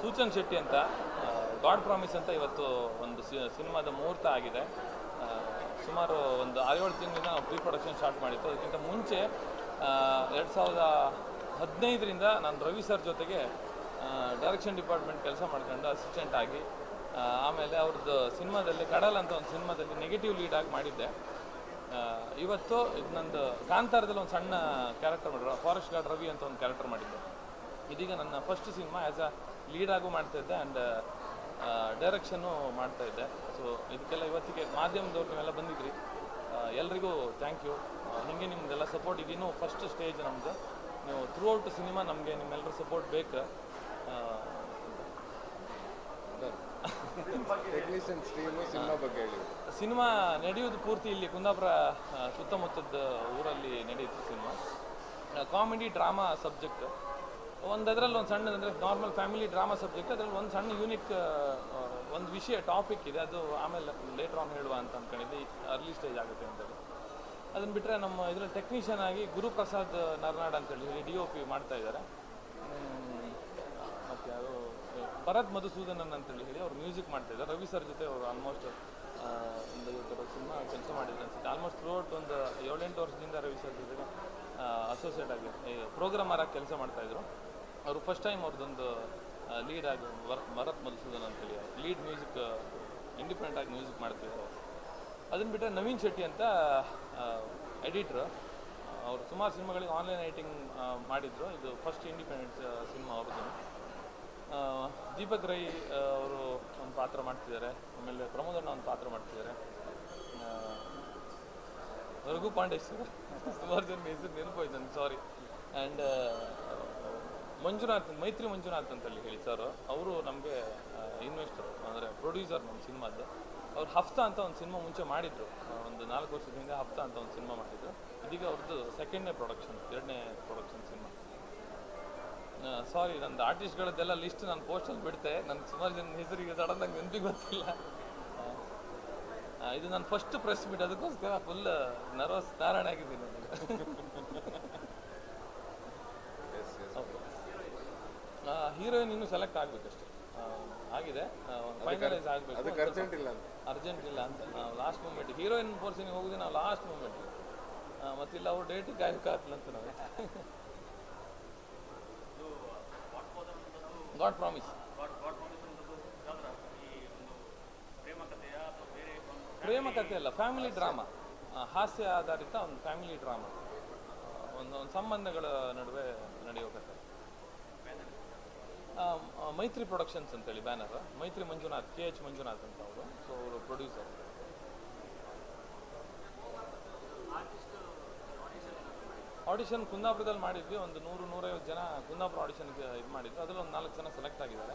ಸೂಚನ್ ಶೆಟ್ಟಿ ಅಂತ god promise ಅಂತ ಇವತ್ತು ಒಂದು ಸಿನಿಮಾದ ಮುಹೂರ್ತ ಆಗಿದೆ. ಸುಮಾರು ಒಂದು ಆರೇಳು ತಿಂಗಳಿಂದ ನಾವು ಪ್ರೀ ಪ್ರೊಡಕ್ಷನ್ ಸ್ಟಾರ್ಟ್ ಮಾಡಿತ್ತು. ಅದಕ್ಕಿಂತ ಮುಂಚೆ ಎರಡು ಸಾವಿರದ ಹದಿನೈದರಿಂದ ನಾನು ರವಿ ಸರ್ ಜೊತೆಗೆ ಡೈರೆಕ್ಷನ್ ಡಿಪಾರ್ಟ್ಮೆಂಟ್ ಕೆಲಸ ಮಾಡ್ಕೊಂಡು ಅಸಿಸ್ಟೆಂಟ್ ಆಗಿ ಆಮೇಲೆ ಅವ್ರದ್ದು ಸಿನಿಮಾದಲ್ಲಿ ಕಡಲ್ ಅಂತ ಒಂದು ಸಿನಿಮಾದಲ್ಲಿ ನೆಗೆಟಿವ್ ಲೀಡ್ ಆಗಿ ಮಾಡಿದ್ದೆ. ಇವತ್ತು ಇದು ನಂದು ಕಾಂತಾರದಲ್ಲಿ ಒಂದು ಸಣ್ಣ ಕ್ಯಾರೆಕ್ಟರ್ ಮಾಡಿರೋ ಫಾರೆಸ್ಟ್ ಗಾರ್ಡ್ ರವಿ ಅಂತ ಒಂದು ಕ್ಯಾರೆಕ್ಟರ್ ಮಾಡಿದ್ದೆ. ಇದೀಗ ನನ್ನ first cinema as a lead ಆಗು ಮಾಡ್ತಾ ಇದ್ದೆ ಆ್ಯಂಡ್ ಡೈರೆಕ್ಷನ್ನು ಮಾಡ್ತಾ ಇದ್ದೆ. ಸೊ ಇದಕ್ಕೆಲ್ಲ ಇವತ್ತಿಗೆ ಮಾಧ್ಯಮದವ್ರು ನೀವೆಲ್ಲ ಬಂದಿದ್ರಿ ಎಲ್ರಿಗೂ ಥ್ಯಾಂಕ್ ಯು ಹೀಗೆ ನಿಮ್ದೆಲ್ಲ ಸಪೋರ್ಟ್ ಇದಿನ್ನೂ ಫಸ್ಟ್ ಸ್ಟೇಜ್ ನಮ್ದು. ನೀವು ಥ್ರೂ ಔಟ್ ಸಿನಿಮಾ ನಮಗೆ ನಿಮ್ಮೆಲ್ಲರ ಸಪೋರ್ಟ್ ಬೇಕು. ಸಿನಿಮಾ ನಡೆಯೋದು ಪೂರ್ತಿ ಇಲ್ಲಿ ಕುಂದಾಪುರ ಸುತ್ತಮುತ್ತದ ಊರಲ್ಲಿ ನಡೆಯುತ್ತೆ ಸಿನಿಮಾ ಕಾಮಿಡಿ ಡ್ರಾಮಾ ಸಬ್ಜೆಕ್ಟ್ ಒಂದು ಅದರಲ್ಲಿ ಒಂದು ಸಣ್ಣ, ಅಂದರೆ ನಾರ್ಮಲ್ ಫ್ಯಾಮಿಲಿ ಡ್ರಾಮಾ ಸಬ್ಜೆಕ್ಟ್ ಅದರಲ್ಲಿ ಒಂದು ಸಣ್ಣ ಯೂನಿಕ್ ಒಂದು ವಿಷಯ ಟಾಪಿಕ್ ಇದೆ. ಅದು ಆಮೇಲೆ ಲೇಟರ್ ಆನ್ ಹೇಳುವ ಅಂತ ಅಂದ್ಕೊಂಡಿದ್ದೆ ಅರ್ಲಿ ಸ್ಟೇಜ್ ಆಗುತ್ತೆ ಅಂತೇಳಿ. ಅದನ್ನು ಬಿಟ್ಟರೆ ನಮ್ಮ ಇದರಲ್ಲಿ ಟೆಕ್ನಿಷಿಯನ್ ಆಗಿ ಗುರುಪ್ರಸಾದ್ ನರ್ನಾಡ್ ಅಂತೇಳಿ ಹೇಳಿ ಡಿ ಒ ಪಿ ಮಾಡ್ತಾ ಇದ್ದಾರೆ. ಮತ್ತು ಯಾರು ಭರತ್ ಮಧುಸೂದನನ್ ಅಂತೇಳಿ ಹೇಳಿ ಅವ್ರು ಮ್ಯೂಸಿಕ್ ಮಾಡ್ತಾ ಇದ್ದಾರೆ. ರವಿ ಸರ್ ಜೊತೆ ಅವರು ಆಲ್ಮೋಸ್ಟ್ ಒಂದು ಸಿನಿಮಾ ಕೆಲಸ ಮಾಡಿದ್ರು ಅನ್ಸುತ್ತೆ. ಆಲ್ಮೋಸ್ಟ್ ಥ್ರೂ ಔಟ್ ಒಂದು ಏಳೆಂಟು ವರ್ಷದಿಂದ ರವಿ ಸರ್ ಜೊತೆಗೆ ಅಸೋಸಿಯೇಟ್ ಆಗಿ ಪ್ರೋಗ್ರಾಮರ್ ಆಗಿ ಕೆಲಸ ಮಾಡ್ತಾಯಿದ್ರು ಅವರು ಫಸ್ಟ್ ಟೈಮ್ ಅವ್ರದ್ದೊಂದು ಲೀಡ್ ಆಗಿ ಮರತ್ ಮಧುಸೂದನ್ ಅಂತೇಳಿ ಲೀಡ್ ಮ್ಯೂಸಿಕ್ ಇಂಡಿಪೆಂಡೆಂಟ್ ಆಗಿ ಮ್ಯೂಸಿಕ್ ಮಾಡ್ತಿದ್ರು ಅದನ್ನು ಬಿಟ್ಟರೆ ನವೀನ್ ಶೆಟ್ಟಿ ಅಂತ ಎಡಿಟ್ರು ಅವರು ಸುಮಾರು ಸಿನಿಮಾಗಳಿಗೆ ಆನ್ಲೈನ್ ಐಟಿಂಗ್ ಮಾಡಿದ್ರು. ಇದು ಫಸ್ಟ್ ಇಂಡಿಪೆಂಡೆಂಟ್ ಸಿನಿಮಾ ಅವ್ರದ್ದು. ದೀಪಕ್ ರೈ ಅವರು ಒಂದು ಪಾತ್ರ ಮಾಡ್ತಿದ್ದಾರೆ. ಆಮೇಲೆ ಪ್ರಮೋದಣ್ಣ ಒಂದು ಪಾತ್ರ ಮಾಡ್ತಿದ್ದಾರೆ. ರಘು ಪಾಂಡೇಶ್ ಸುಮಾರು ಜನ ಹೆಸರು ನೆನಪೋಯ್ತು ನನಗೆ ಸಾರಿ ಆ್ಯಂಡ್ ಮಂಜುನಾಥ್, ಮೈತ್ರಿ ಮಂಜುನಾಥ್ ಅಂತ ಹೇಳಿ ಸರ್, ಅವರು ನಮಗೆ ಇನ್ವೆಸ್ಟರ್ ಅಂದರೆ ಪ್ರೊಡ್ಯೂಸರ್ ನಮ್ಮ ಸಿನಿಮಾದ್ದು. ಅವ್ರು ಹಫ್ತಾ ಅಂತ ಒಂದು ಸಿನಿಮಾ ಮುಂಚೆ ಮಾಡಿದ್ರು. ಒಂದು ನಾಲ್ಕು ವರ್ಷದ ಹಿಂದೆ ಹಫ್ತಾ ಅಂತ ಒಂದು ಸಿನಿಮಾ ಮಾಡಿದ್ರು. ಇದೀಗ ಅವ್ರದ್ದು ಸೆಕೆಂಡ್ನೇ ಪ್ರೊಡಕ್ಷನ್ ಎರಡನೇ ಪ್ರೊಡಕ್ಷನ್ ಸಿನಿಮಾ. ಸಾರಿ ನಂದು ಆರ್ಟಿಸ್ಟ್ಗಳದ್ದೆಲ್ಲ ಲಿಸ್ಟ್ ನಾನು ಪೋಸ್ಟಲ್ಲಿ ಬಿಡ್ತೆ. ನನ್ನ ಸುಮಾರು ಜನ ಹೆಸರಿಗೆ ಸಡನ್ ನಂಗೆ ನೆನಪಿಗೆ ಗೊತ್ತಿಲ್ಲ ಇದು ನಾನು ಫಸ್ಟ್ ಪ್ರೆಸ್ ಮೀಟ್ ಅದಕ್ಕೋಸ್ಕರ ಫುಲ್ ನರ್ವಸ್ ನಾರಾಯಣ ಆಗಿದ್ದೀನಿ ಎಸ್ ಹೀರೋಯಿನ್ ಇನ್ನು ಸೆಲೆಕ್ಟ್ ಆಗಬೇಕಷ್ಟೆ. ಆಗಿದೆ. ಫೈನಲೈಸ್ ಆಗಬೇಕು ಅರ್ಜೆಂಟ್ ಇಲ್ಲ ಅಂತ. ಅರ್ಜೆಂಟ್ ಇಲ್ಲ ಅಂತ. ನಾವು ಲಾಸ್ಟ್ ಮೂಮೆಂಟ್ ಹೀರೋಯಿನ್ ಫೋರ್ಸಿಂಗ್ ಹೋಗುದು ನಾವು ಲಾಸ್ಟ್ ಮೂಮೆಂಟ್ ಮತ್ತಿಲ್ಲ ಅವ್ರು ಡೇಟಿಗೆ ಕಾಯ್ಬೇಕಾಗ್ತಿಲ್ಲ ಅಂತ ನಾವು. ಗಾಡ್ ಪ್ರಾಮಿಸ್ ಪ್ರೇಮ ಕಥೆ ಅಲ್ಲ ಫ್ಯಾಮಿಲಿ ಡ್ರಾಮಾ ಹಾಸ್ಯ ಆಧಾರಿತ ಒಂದು ಫ್ಯಾಮಿಲಿ ಡ್ರಾಮಾ ಒಂದು ಒಂದು ಸಂಬಂಧಗಳ ನಡುವೆ ನಡೆಯೋ ಕಥೆ. ಮೈತ್ರಿ ಪ್ರೊಡಕ್ಷನ್ಸ್ ಅಂತೇಳಿ ಬ್ಯಾನರ್ ಮೈತ್ರಿ ಮಂಜುನಾಥ್, ಕೆ ಎಚ್ ಮಂಜುನಾಥ್ ಅಂತ ಅವರು. ಸೊ ಅವರು ಪ್ರೊಡ್ಯೂಸರ್ ಆಡಿಷನ್ ಕುಂದಾಪುರದಲ್ಲಿ ಮಾಡಿದ್ವಿ, ಒಂದು ನೂರು, ನೂರೈವತ್ತು ಜನ ಕುಂದಾಪುರ ಆಡಿಷನ್ಗೆ ಇದು ಮಾಡಿದ್ರು. ಅದರಲ್ಲಿ ಒಂದು ನಾಲ್ಕು ಜನ ಸೆಲೆಕ್ಟ್ ಆಗಿದ್ದಾರೆ.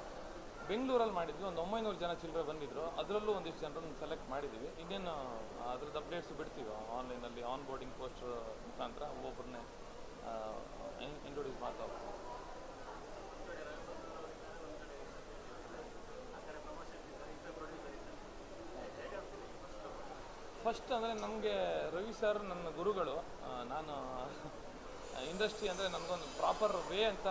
ಬೆಂಗಳೂರಲ್ಲಿ ಮಾಡಿದ್ವಿ, ಒಂದು ಒಂಬೈನೂರು ಜನ ಚಿಲ್ಲರೆ ಬಂದಿದ್ರು. ಅದರಲ್ಲೂ ಒಂದಿಷ್ಟು ಜನರನ್ನು ಸೆಲೆಕ್ಟ್ ಮಾಡಿದ್ವಿ. ಇನ್ನೇನು ಅದ್ರದ್ದು ಅಪ್ಡೇಟ್ಸ್ ಬಿಡ್ತೀವಿ. ಆನ್ಲೈನಲ್ಲಿ ಆನ್ ಬೋರ್ಡಿಂಗ್ ಪೋಸ್ಟರ್ ಮುಖಾಂತರ ಒಬ್ಬೊಬ್ಬರನ್ನೇ ಇಂಟ್ರೊಡ್ಯೂಸ್ ಮಾಡ್ತಾ ಹೋಗ್ತೀವಿ. ಫಸ್ಟ್ ಅಂದರೆ ನಮಗೆ ರವಿ ಸರ್ ನನ್ನ ಗುರುಗಳು. ನಾನು ಇಂಡಸ್ಟ್ರಿ ಅಂದರೆ ನನಗೊಂದು ಪ್ರಾಪರ್ ವೇ ಅಂತ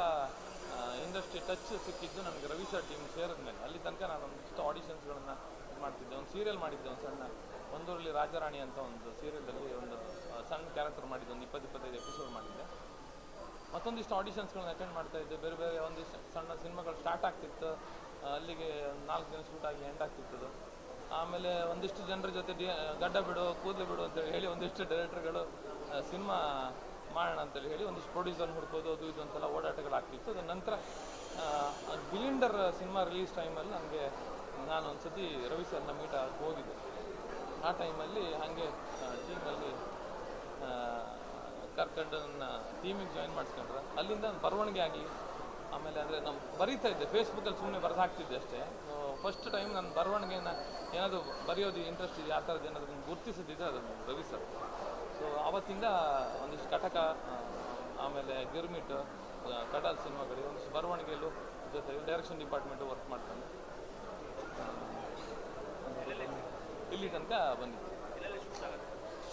ಇಂಡಸ್ಟ್ರಿ ಟಚ್ ಸಿಕ್ಕಿದ್ದು ನನಗೆ ರವಿ ಸರ್ ಟೀಮ್ ಸೇರಿದ ಮೇಲೆ ಅಲ್ಲಿ ತನಕ ನಾನು ಒಂದಿಷ್ಟು ಆಡಿಷನ್ಸ್ಗಳನ್ನು ಮಾಡ್ತಿದ್ದೆ. ಒಂದು ಸೀರಿಯಲ್ ಮಾಡಿದ್ದೆ, ಒಂದು ಸಣ್ಣ ಒಂದೂರಲ್ಲಿ ರಾಜಾರಾಣಿ ಅಂತ ಒಂದು ಸೀರಿಯಲಲ್ಲಿ ಒಂದು ಸಣ್ಣ ಕ್ಯಾರೆಕ್ಟರ್ ಮಾಡಿದ್ದೆ, ಒಂದು ಇಪ್ಪತ್ತು ಇಪ್ಪತ್ತೈದು ಎಪಿಸೋಡ್ ಮಾಡಿದ್ದೆ. ಮತ್ತೊಂದಿಷ್ಟು ಆಡಿಷನ್ಸ್ಗಳನ್ನ ಅಟೆಂಡ್ ಮಾಡ್ತಾ ಇದ್ದೆ. ಬೇರೆ ಬೇರೆ ಒಂದಿಷ್ಟು ಸಣ್ಣ ಸಿನಿಮಾಗಳು ಸ್ಟಾರ್ಟ್ ಆಗ್ತಿತ್ತು. ಅಲ್ಲಿಗೆ ನಾಲ್ಕು ದಿನ ಶೂಟ್ ಆಗಿ ಎಂಡ್ ಆಗ್ತಿತ್ತು. ಆಮೇಲೆ ಒಂದಿಷ್ಟು ಜನರ ಜೊತೆ ಡಿ ಗಡ್ಡ ಬಿಡು, ಕೂದಲು ಬಿಡು ಅಂತ ಹೇಳಿ ಒಂದಿಷ್ಟು ಡೈರೆಕ್ಟರ್ಗಳು ಸಿನಿಮಾ ಮಾಡೋಣ ಅಂತೇಳಿ ಹೇಳಿ ಒಂದಿಷ್ಟು ಪ್ರೊಡ್ಯೂಸರ್ ಹುಡ್ಕೋದು, ಅದು ಇದು ಅಂತೆಲ್ಲ ಓಡಾಟಗಳಾಗ್ತಿತ್ತು ಅದ ನಂತರ ಬಿಲಿಂಡರ್ ಸಿನಿಮಾ ರಿಲೀಸ್ ಟೈಮಲ್ಲಿ ನನಗೆ ನಾನು ಒಂದು ಸತಿ ರವಿ ಸರ್ನ ಮೀಟ್ ಹೋಗಿದ್ದೆ. ಆ ಟೈಮಲ್ಲಿ ಹಾಗೆ ಟೀಮಲ್ಲಿ ಕರ್ಕೊಂಡು ನನ್ನ ಟೀಮಿಗೆ ಜಾಯಿನ್ ಮಾಡಿಸ್ಕೊಂಡ್ರೆ. ಅಲ್ಲಿಂದ ಬರವಣಿಗೆ ಆಗಲಿ, ಆಮೇಲೆ ಅಂದರೆ ನಮ್ಮ ಬರೀತಾ ಇದ್ದೆ ಫೇಸ್ಬುಕ್ಕಲ್ಲಿ ಸುಮ್ಮನೆ ಬರೆದು ಹಾಕ್ತಿದ್ದೆ ಅಷ್ಟೇ. ಫಸ್ಟ್ ಟೈಮ್ ನನ್ನ ಬರವಣಿಗೆನ ಏನಾದರೂ ಬರೆಯೋದು ಇಂಟ್ರೆಸ್ಟ್ ಇದೆ ಆ ಥರದ್ದು ಏನಾದರೂ ಗುರುತಿಸಿದ್ದಿದ್ರೆ ಅದು ರವಿ ಸರ್ ಸೊ ಆವತ್ತಿಂದ ಒಂದಿಷ್ಟು ಕಟಕ ಆಮೇಲೆ ಗಿರ್ಮಿಟ್ ಕಟಾಲ್ ಸಿನಿಮಾಗಳಿಗೆ ಒಂದಿಷ್ಟು ಬರವಣಿಗೆಯಲ್ಲೂ ಜೊತೆಗೆ ಡೈರೆಕ್ಷನ್ ಡಿಪಾರ್ಟ್ಮೆಂಟು ವರ್ಕ್ ಮಾಡ್ತಾನೆ ಇಲ್ಲಿ ತನಕ ಬಂದಿದ್ದೆ.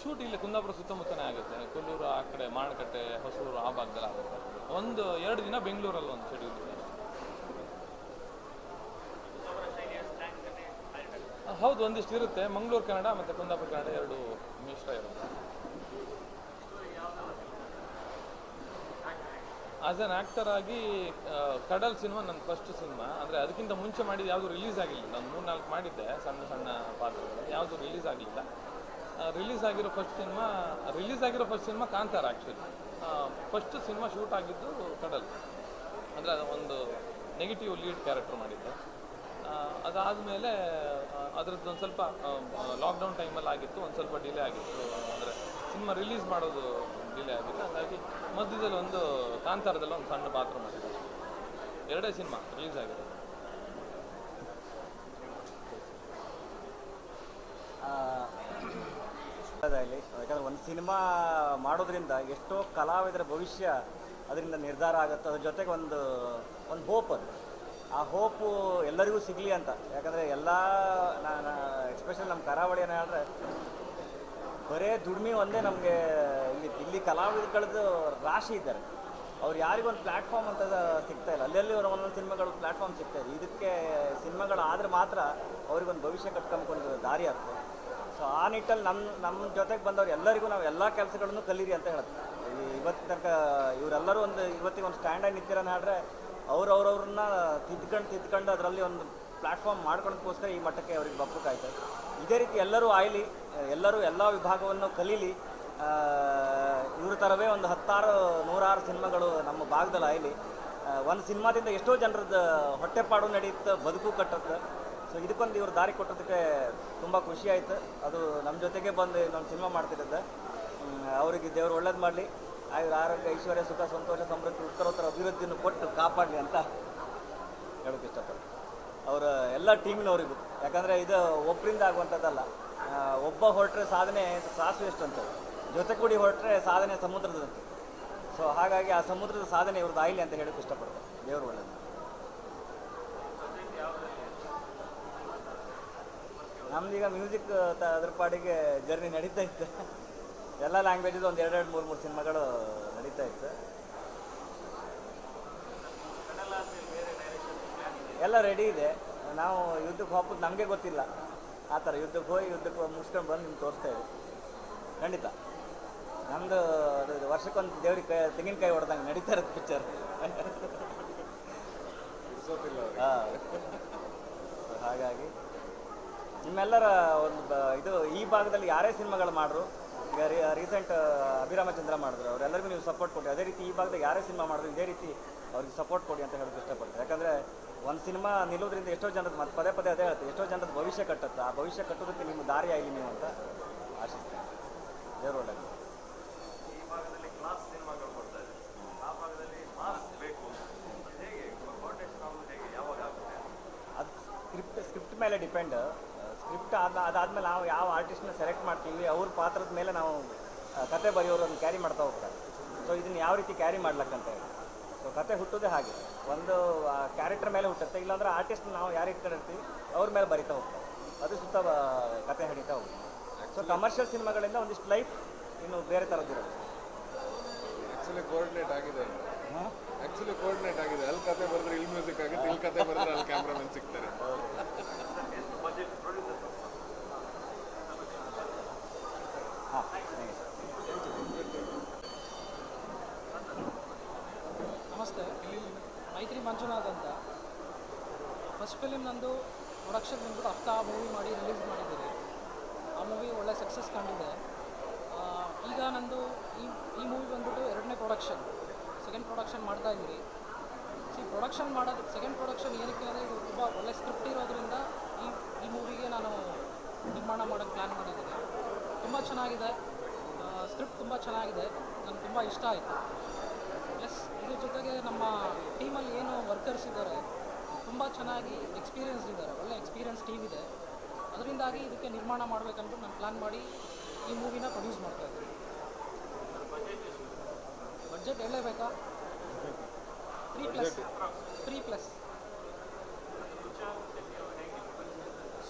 ಶೂಟ್ ಇಲ್ಲಿ ಕುಂದಾಪುರ ಸುತ್ತಮುತ್ತನೇ ಆಗುತ್ತೆ. ಕೊಲ್ಲೂರು ಆ ಕಡೆ ಮಾಣಕಟ್ಟೆ ಹೊಸೂರು ಆ ಭಾಗದಲ್ಲಿ ಆಗುತ್ತೆ. ಒಂದು ಎರಡು ದಿನ ಬೆಂಗಳೂರಲ್ಲಿ ಒಂದು ಶೆಡ್ಯೂಲ್ ಇದೆ. ಹೌದು, ಒಂದಿಷ್ಟು ಇರುತ್ತೆ. ಮಂಗಳೂರು, ಕನ್ನಡ ಮತ್ತು ಕುಂದಾಪುರ, ಕನ್ನಡ ಎರಡು ಮಿಶ್ರ ಇರುತ್ತೆ. ಆಸ್ ಅನ್ ಆ್ಯಕ್ಟರ್ ಆಗಿ ಕಡಲ್ ಸಿನಿಮಾ ನನ್ನ ಫಸ್ಟ್ ಸಿನಿಮಾ ಅಂದರೆ ಅದಕ್ಕಿಂತ ಮುಂಚೆ ಮಾಡಿದ್ದು ಯಾವುದು ರಿಲೀಸ್ ಆಗಿಲ್ಲ. ನಾನು ಮೂರು ನಾಲ್ಕು ಮಾಡಿದ್ದೆ, ಸಣ್ಣ ಸಣ್ಣ ಪಾತ್ರಗಳು. ಯಾವುದು ರಿಲೀಸ್ ಆಗಲಿಲ್ಲ. ರಿಲೀಸ್ ಆಗಿರೋ ಫಸ್ಟ್ ಸಿನಿಮಾ ರಿಲೀಸ್ ಆಗಿರೋ first cinema Kantara actually first cinema shoot ಆಗಿದ್ದು ಕಡಲ್. ಅಂದರೆ ಒಂದು ನೆಗೆಟಿವ್ ಲೀಡ್ ಕ್ಯಾರೆಕ್ಟರ್ ಮಾಡಿದ್ದೆ. ಅದಾದಮೇಲೆ ಅದರದ್ದು ಒಂದು ಸ್ವಲ್ಪ ಲಾಕ್ಡೌನ್ ಟೈಮಲ್ಲಿ ಆಗಿತ್ತು, ಒಂದು ಸ್ವಲ್ಪ ಡಿಲೇ ಆಗಿತ್ತು. ಅಂದರೆ ಸಿನಿಮಾ ರಿಲೀಸ್ ಮಾಡೋದು ಡಿಲೇ ಆಗಿತ್ತು. ಹಾಗಾಗಿ ಮಧ್ಯದಲ್ಲಿ ಒಂದು ಕಾಂತಾರದಲ್ಲಿ ಒಂದು ಸಣ್ಣ ಪಾತ್ರ ಮಾಡಿದ್ದೆ ಎರಡೇ ಸಿನಿಮಾ ರಿಲೀಸ್ ಆಗಿದೆ ಯಾಕಂದ್ರೆ ಒಂದು ಸಿನಿಮಾ ಮಾಡೋದ್ರಿಂದ ಎಷ್ಟೋ ಕಲಾವಿದರ ಭವಿಷ್ಯ ಅದರಿಂದ ನಿರ್ಧಾರ ಆಗುತ್ತೆ. ಅದ್ರ ಜೊತೆಗೆ ಒಂದು ಒಂದು ಹೋಪ್ ಅದು. ಆ ಹೋಪು ಎಲ್ಲರಿಗೂ ಸಿಗಲಿ ಅಂತ. ಯಾಕಂದರೆ ಎಲ್ಲ ನಾನು ಎಕ್ಸ್ಪೆಷಲಿ ನಮ್ಮ ಕರಾವಳಿ ಏನು ಹೇಳಿದ್ರೆ, ಬರೇ ದುಡಿಮೆ ಒಂದೇ ನಮಗೆ ಇಲ್ಲಿ ಇಲ್ಲಿ ಕಲಾವಿದಗಳದ್ದು ರಾಶಿ ಇದ್ದಾರೆ. ಅವ್ರು ಯಾರಿಗೊಂದು ಪ್ಲ್ಯಾಟ್ಫಾರ್ಮ್ ಅಂತ ಸಿಗ್ತಾ ಇಲ್ಲ. ಅಲ್ಲೆಲ್ಲಿ ಅವ್ರ ಒಂದೊಂದು ಸಿನಿಮಾಗಳು ಪ್ಲ್ಯಾಟ್ಫಾರ್ಮ್ ಸಿಗ್ತಾ ಇದೆ. ಇದಕ್ಕೆ ಸಿನಿಮಾಗಳಾದ್ರೆ ಮಾತ್ರ ಅವ್ರಿಗೊಂದು ಭವಿಷ್ಯ ಕಟ್ಕೊಂಡ್ಕೊಂಡು ದಾರಿ ಆಗ್ತದೆ. ಸೊ ಆ ನಿಟ್ಟಲ್ಲಿ ನಮ್ಮ ನಮ್ಮ ಜೊತೆಗೆ ಬಂದವ್ರು ಎಲ್ಲರಿಗೂ ನಾವು ಎಲ್ಲ ಕೆಲಸಗಳನ್ನು ಕಲೀರಿ ಅಂತ ಹೇಳ್ತೀವಿ ಇವತ್ತಿನ ತನಕ ಇವರೆಲ್ಲರೂ ಒಂದು ಇವತ್ತಿಗೆ ಒಂದು ಸ್ಟ್ಯಾಂಡಾಗಿ ನಿಂತಿರೋನ ಹೇಳಿದ್ರೆ ಅವ್ರು ಅವ್ರವ್ರನ್ನ ತಿದ್ಕೊಂಡು ತಿದ್ಕೊಂಡು ಅದರಲ್ಲಿ ಒಂದು ಪ್ಲಾಟ್ಫಾರ್ಮ್ ಮಾಡ್ಕೊಳಕ್ಕೋಸ್ಕರ ಈ ಮಟ್ಟಕ್ಕೆ ಅವ್ರಿಗೆ ಬಪ್ಪಕ್ಕಾಯ್ತು ಇದೇ ರೀತಿ ಎಲ್ಲರೂ ಆಯ್ಲಿ ಎಲ್ಲರೂ ಎಲ್ಲ ವಿಭಾಗವನ್ನು ಕಲೀಲಿ ಇವ್ರ ಥರವೇ ಒಂದು ಹತ್ತಾರು ನೂರಾರು ಸಿನಿಮಾಗಳು ನಮ್ಮ ಭಾಗದಲ್ಲಿ ಆಯ್ಲಿ. ಒಂದು ಸಿನಿಮಾದಿಂದ ಎಷ್ಟೋ ಜನರದ್ದು ಹೊಟ್ಟೆಪಾಡು ನಡೆಯುತ್ತೆ ಬದುಕು ಕಟ್ಟತ್ತೆ. ಸೊ ಇದಕ್ಕೊಂದು ಇವ್ರು ದಾರಿ ಕೊಟ್ಟೋದಕ್ಕೆ ತುಂಬ ಖುಷಿ ಆಯ್ತು. ಅದು ನಮ್ಮ ಜೊತೆಗೆ ಬಂದು ಇನ್ನೊಂದು ಸಿನಿಮಾ ಮಾಡ್ತಿರೋದು. ಹ್ಮ್, ಅವರಿಗೆ ದೇವರು ಒಳ್ಳೇದು ಮಾಡಲಿ. ಆಯುರ್ ಆರೋಗ್ಯ, ಐಶ್ವರ್ಯ, ಸುಖ, ಸಂತೋಷ, ಸಮೃದ್ಧಿ, ಉತ್ತರೋತ್ತರ, ಅಭಿವೃದ್ಧಿಯನ್ನು ಕೊಟ್ಟು ಕಾಪಾಡಲಿ ಅಂತ ಹೇಳೋಕೆ ಇಷ್ಟಪಡ್ತೀನಿ. ಅವರ ಎಲ್ಲ ಟೀಮಿನವರಿಗೂ. ಯಾಕಂದರೆ ಇದು ಒಬ್ಬರಿಂದ ಆಗುವಂಥದ್ದಲ್ಲ. ಒಬ್ಬ ಹೊರಟ್ರೆ ಸಾಧನೆ ಸಾಸು ಎಷ್ಟು ಅಂತ ಜೊತೆ ಕೂಡಿ ಹೊರಟ್ರೆ ಸಾಧನೆ ಸಮುದ್ರದಂತೆ. ಸೊ ಹಾಗಾಗಿ ಆ ಸಮುದ್ರದ ಸಾಧನೆ ಇವ್ರದ್ದು ಆಯ್ಲಿ ಅಂತ ಹೇಳೋಕೆ ಇಷ್ಟಪಡ್ತಾರೆ ದೇವರು ನಮ್ದು ನಮ್ದೀಗ ಮ್ಯೂಸಿಕ್ ಅದ್ರ ಪಾಡಿಗೆ ಜರ್ನಿ ನಡೀತಾ ಇತ್ತು. ಎಲ್ಲ ಲ್ಯಾಂಗ್ವೇಜಸ್ ಒಂದು ಎರಡೆರಡು ಮೂರು ಮೂರು ಸಿನಿಮಾಗಳು ನಡೀತಾ ಇತ್ತು. ಎಲ್ಲ ರೆಡಿ ಇದೆ. ನಾವು ಯುದ್ಧಕ್ಕೆ ಹೋಗೋದು ನಮಗೆ ಗೊತ್ತಿಲ್ಲ. ಆ ಥರ ಯುದ್ಧಕ್ಕೆ ಹೋಗಿ ಯುದ್ಧಕ್ಕೆ ಹೋಗಿ ಮುಗಿಸ್ಕೊಂಡು ಬಂದು ನಿಮ್ಗೆ ತೋರಿಸ್ತಾ ಇದ್ದೀವಿ ಖಂಡಿತ. ನಮ್ಮದು ಅದು ವರ್ಷಕ್ಕೊಂದು ದೇವ್ರಿಗೆ ಕೈ ತೆಂಗಿನಕಾಯಿ ಹೊಡೆದಂಗೆ ನಡೀತಾ ಇರೋದು ಪಿಕ್ಚರ್ ಹಾಂ. ಹಾಗಾಗಿ ನಿಮ್ಮೆಲ್ಲರ ಒಂದು ಇದು ಈ ಭಾಗದಲ್ಲಿ ಯಾರೇ ಸಿನಿಮಾಗಳು ಮಾಡ್ರು ಈಗ ರೀಸೆಂಟ್ ಅಭಿರಾಮಚಂದ್ರ ಮಾಡಿದ್ರು. ಅವರೆಲ್ಲರಿಗೂ ನೀವು ಸಪೋರ್ಟ್ ಕೊಡಿ. ಅದೇ ರೀತಿ ಈ ಭಾಗದಾಗ ಯಾರೇ ಸಿನಿಮಾ ಮಾಡಿದ್ರು ಇದೇ ರೀತಿ ಅವ್ರಿಗೆ ಸಪೋರ್ಟ್ ಕೊಡಿ ಅಂತ ಹೇಳೋದು ಇಷ್ಟಪಡ್ತಾರೆ ಯಾಕಂದರೆ ಒಂದು ಸಿನಿಮಾ ನಿಲ್ಲೋದ್ರಿಂದ ಎಷ್ಟೋ ಜನರದ್ದು ಮತ್ತು ಪದೇ ಪದೇ ಅದೇ ಹೇಳ್ತೀವಿ ಎಷ್ಟೋ ಜನರದ್ದು ಭವಿಷ್ಯ ಕಟ್ಟುತ್ತೆ. ಆ ಭವಿಷ್ಯ ಕಟ್ಟೋದಕ್ಕೆ ನಿಮ್ಮ ದಾರಿ ಆಗಲಿ ನೀವು ಅಂತ ಆಶಿಸ್ತೇನೆ. ದೇವ್ರ ಒಳ್ಳೆಯದು ಅದು ಸ್ಕ್ರಿಪ್ಟ್ ಸ್ಕ್ರಿಪ್ಟ್ ಮೇಲೆ ಡಿಪೆಂಡ್ ಸ್ಕ್ರಿಪ್ಟ್ ಆದ ಅದಾದ್ಮೇಲೆ ನಾವು ಯಾವ ಆರ್ಟಿಸ್ಟ್ನ ಸೆಲೆಕ್ಟ್ ಮಾಡ್ತೀವಿ ಅವ್ರ ಪಾತ್ರದ ಮೇಲೆ ನಾವು ಕತೆ ಬರೆಯೋರನ್ನು ಕ್ಯಾರಿ ಮಾಡ್ತಾ ಹೋಗ್ತಾರೆ. ಸೊ ಇದನ್ನು ಯಾವ ರೀತಿ ಕ್ಯಾರಿ ಮಾಡ್ಲಕ್ಕಂತ ಹೇಳಿ. ಸೊ ಕತೆ ಹುಟ್ಟೋದೇ ಹಾಗೆ. ಒಂದು ಕ್ಯಾರೆಕ್ಟರ್ ಮೇಲೆ ಹುಟ್ಟುತ್ತೆ. ಇಲ್ಲಾಂದ್ರೆ ಆರ್ಟಿಸ್ಟ್ ನಾವು ಯಾರು ಇಟ್ಕೊಂಡಿರ್ತೀವಿ ಅವ್ರ ಮೇಲೆ ಬರಿತಾ ಹೋಗ್ತಾರೆ. ಅದು ಸುತ್ತ ಕತೆ ಹಿಡಿತಾ ಹೋಗ್ತಾರೆ ಸೊ ಕಮರ್ಷಿಯಲ್ ಸಿನಿಮಾಗಳಿಂದ ಒಂದಿಷ್ಟು ಲೈಫ್ ಇನ್ನು ಬೇರೆ ಥರದ್ದಿರುತ್ತೆ ಆ್ಯಕ್ಚುಲಿ ಕೋಆರ್ಡಿನೇಟ್ ಆಗಿದೆ. ಹಾಂ? ಆ್ಯಕ್ಚುಲಿ ಕೋಆರ್ಡಿನೇಟ್ ಆಗಿದೆ. ಅಲ್ಲಿ ಕತೆ ಬರೆದ್ರೆ ಇಲ್ಲಿ ಮ್ಯೂಸಿಕ್ ಆಗುತ್ತೆ ಇಲ್ಲಿ ಕತೆ ಬರೆದ್ರೆ ಅಲ್ಲಿ ಕ್ಯಾಮ್ರಾಮನ್ ಸಿಗ್ತಾರೆ ಹಾಂ ನಮಸ್ತೆ ಮೈತ್ರಿ ಮಂಜುನಾಥ್ ಅಂತ. ಫಸ್ಟ್ ಫಿಲಿಮ್ ನಂದು ಪ್ರೊಡಕ್ಷನ್ ಬಂದ್ಬಿಟ್ಟು ಆ ಮೂವಿ ಮಾಡಿ ರಿಲೀಸ್ ಮಾಡಿದ್ದೀನಿ ಆ ಮೂವಿ ಒಳ್ಳೆ ಸಕ್ಸಸ್ ಕಂಡಿದೆ. ಈಗ ನಂದು ಈ ಈ ಮೂವಿ ಬಂದ್ಬಿಟ್ಟು ಎರಡನೇ ಪ್ರೊಡಕ್ಷನ್ ಸೆಕೆಂಡ್ ಪ್ರೊಡಕ್ಷನ್ ಮಾಡ್ತಾ ಇದ್ದೀರಿ. ಸಿ ಪ್ರೊಡಕ್ಷನ್ ಮಾಡೋದು ಸೆಕೆಂಡ್ ಪ್ರೊಡಕ್ಷನ್ ಏನಕ್ಕೆ ಅಂದರೆ ಇದು ತುಂಬ ಒಳ್ಳೆ ಸ್ಕ್ರಿಪ್ಟ್ ಇರೋದ್ರಿಂದ ಈ ಈ ಮೂವಿಗೆ ನಾನು ನಿರ್ಮಾಣ ಮಾಡೋಕ್ಕೆ ಪ್ಲ್ಯಾನ್ ಮಾಡಿದ್ದೀನಿ. ತುಂಬ ಚೆನ್ನಾಗಿದೆ. ಸ್ಕ್ರಿಪ್ಟ್ ತುಂಬ ಚೆನ್ನಾಗಿದೆ. ನನಗೆ ತುಂಬ ಇಷ್ಟ ಆಯಿತು. ಪ್ಲಸ್ ಇದ್ರ ಜೊತೆಗೆ ನಮ್ಮ ಟೀಮಲ್ಲಿ ಏನು ವರ್ಕರ್ಸ್ ಇದ್ದಾರೆ. ತುಂಬ ಚೆನ್ನಾಗಿ ಎಕ್ಸ್ಪೀರಿಯನ್ಸ್ ಇದ್ದಾರೆ. ಒಳ್ಳೆ ಎಕ್ಸ್ಪೀರಿಯನ್ಸ್ ಟೀಮ್ ಇದೆ. ಅದರಿಂದಾಗಿ ಇದಕ್ಕೆ ನಿರ್ಮಾಣ ಮಾಡಬೇಕಂದ್ಬಿಟ್ಟು ನಾನು ಪ್ಲ್ಯಾನ್ ಮಾಡಿ ಈ ಮೂವಿನ ಪ್ರೊಡ್ಯೂಸ್ ಮಾಡ್ತಾ ಇದ್ದೀನಿ. Budget ಹೇಳಲೇಬೇಕಾ three plus three plus